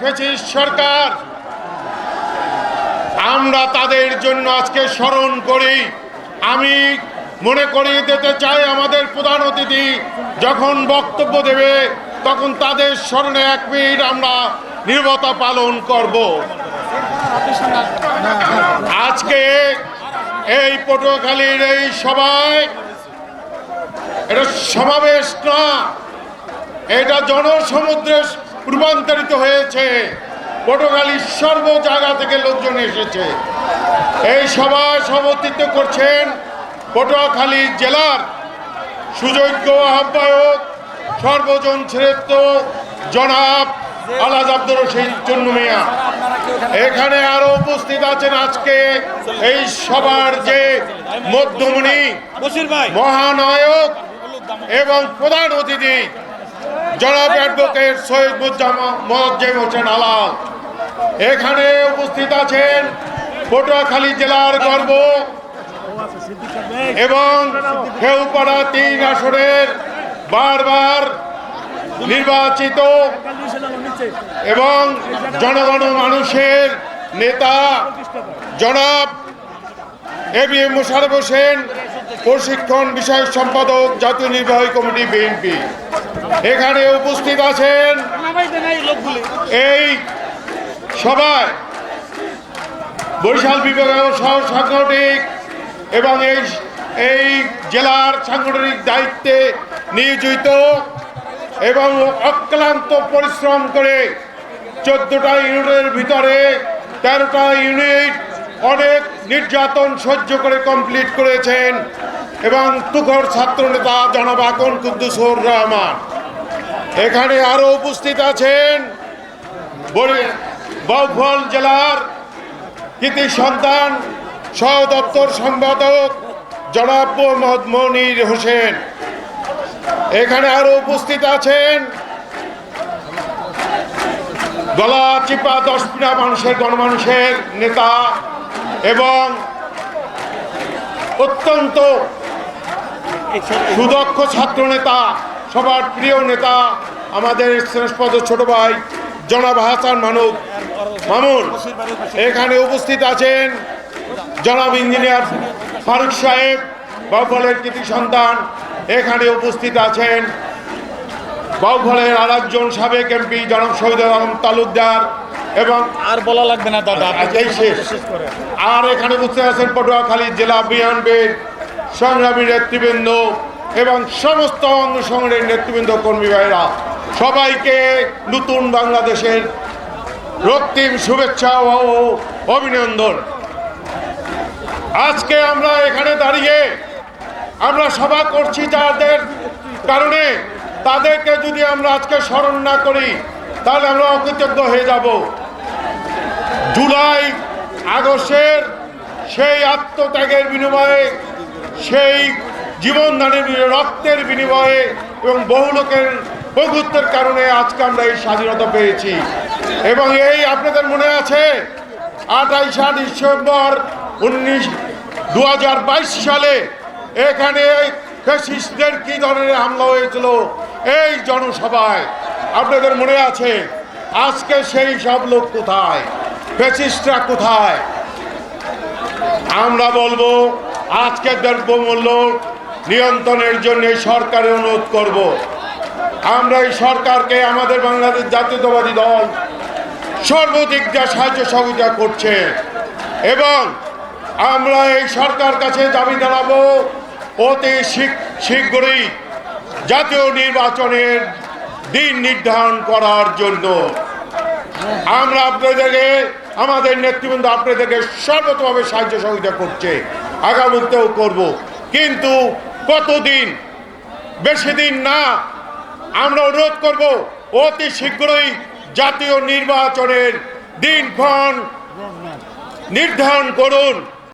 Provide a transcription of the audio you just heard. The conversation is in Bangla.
ফেসিস সরকার। আমরা তাদের জন্য আজকে স্মরণ করি। আমি মনে করিয়ে দিতে চাই আমাদের প্রধান অতিথি, যখন বক্তব্য দেবে, তখন তাদের স্মরণে এক মিনিট আমরা নির্বতা পালন করব। আজকে এই পটুয়াখালীর এই সভায় এটা সমাবেশ না, এটা জনসমুদ্রে রূপান্তরিত হয়েছে। পটুয়াখালীর সর্ব জায়গা থেকে লোকজন এসেছে। এই সভায় সভাপতিত্ব করছেন পটুয়াখালী জেলার সুযোগ্য আহ্বায়ক সর্বজন শ্রেষ্ঠ জনাব আলাজ আব্দুর রশিদ চন্নু মিয়া। এখানে আরও উপস্থিত আছেন আজকে এই সবার যে মধ্যমণি মহানায়ক এবং প্রধান অতিথি জনাব অ্যাডভোকেট সৈয়দ মোজ্জেম হোসেন আলাল এখানে উপস্থিত আছেন পটুয়াখালী জেলার গর্ব এবং খেউপাড়া তিন আসনের বারবার নির্বাচিত এবং জনগণ মানুষের নেতা জনাব A B M Mosharraf Hossain প্রশিক্ষণ বিষয়ক সম্পাদক জাতীয় নির্বাহী কমিটি বিএনপি এখানে উপস্থিত আছেন এই সভায় বরিশাল বিভাগীয় সহ সাংগঠনিক এবং এই এই জেলার সাংগঠনিক দায়িত্বে নিয়োজিত এবং অক্লান্ত পরিশ্রম করে চোদ্দটা ইউনিটের ভিতরে তেরোটা ইউনিট অনেক নির্যাতন সহ্য করে কমপ্লিট করেছেন এবং তুখর ছাত্রনেতা জনাব আকন কুদ্দুসুর রহমান। এখানে আরও উপস্থিত আছেন বাউফল জেলার কৃতি সন্তান, সহ দপ্তর সম্পাদক জনাব মোহাম্মদ মনির হোসেন। এখানে আরও উপস্থিত আছেন গলা চিপা দশ পিনা মানুষের, গণমানুষের নেতা এবং অত্যন্ত সুদক্ষ ছাত্র নেতা সবার প্রিয় নেতা, আমাদের শ্রেষ্ঠপদ ছোট ভাই জনাব হাসান মানব। মামুন, এখানে উপস্থিত আছেন জনাব ইঞ্জিনিয়ার ফারুক সাহেব, বাউফলের কৃতি সন্তান। এখানে উপস্থিত আছেন বাউফলের আর একজন সাবেক এমপি জনাব শহীদ আলম তালুকদার। এবং আর বলা লাগবে না দাদা এই শেষ। আর এখানে উপস্থিত আছেন পটুয়াখালী জেলা বিএনপির সংগ্রামী নেতৃবৃন্দ এবং সমস্ত অঙ্গ সংগঠনের নেতৃবৃন্দ কর্মী ভাইরা সবাইকে নতুন বাংলাদেশের রক্তিম শুভেচ্ছা ও অভিনন্দন। আজকে আমরা এখানে দাঁড়িয়ে আমরা সভা করছি যাদের কারণে তাদেরকে যদি আমরা আজকে স্মরণ না করি তাহলে আমরা অকৃতজ্ঞ হয়ে যাব। জুলাই আগস্টের সেই আত্মত্যাগের বিনিময়ে, সেই জীবনদানের রক্তের বিনিময়ে এবং বহু লোকের বন্ধুত্বের কারণে আজকে আমরা এই স্বাধীনতা পেয়েছি। এবং এই আপনাদের মনে আছে, আঠাইশা ডিসেম্বর উনিশ দু সালে এখানে ফ্যাসিস্টদের কি ধরনের হামলা হয়েছিল? এই জনসভায় আপনাদের মনে আছে, আজকে সেই সব লোক কোথায়? ফ্যাসিস্টরা কোথায় আমরা বলব আজকে দ্রব্যমূল্য নিয়ন্ত্রণের জন্য এই সরকারের অনুরোধ করব। আমরা এই সরকারকে আমাদের বাংলাদেশ জাতীয়তাবাদী দল সর্বদিক দিয়ে সাহায্য সহযোগিতা করছে এবং আমরা এই সরকার কাছে দাবি জানাব, অতি শীঘ্র- শীঘ্রই জাতীয় নির্বাচনের দিন নির্ধারণ করার জন্য আমরা আপনাদেরকে আমাদের নেতৃবৃন্দ আপনাদেরকে সর্বতভাবে সাহায্য সহযোগিতা করছে, আগামীতেও করব। কিন্তু কতদিন? বেশি দিন না আমরা অনুরোধ করব। অতি শীঘ্রই জাতীয় নির্বাচনের দিনক্ষণ নির্ধারণ করুন।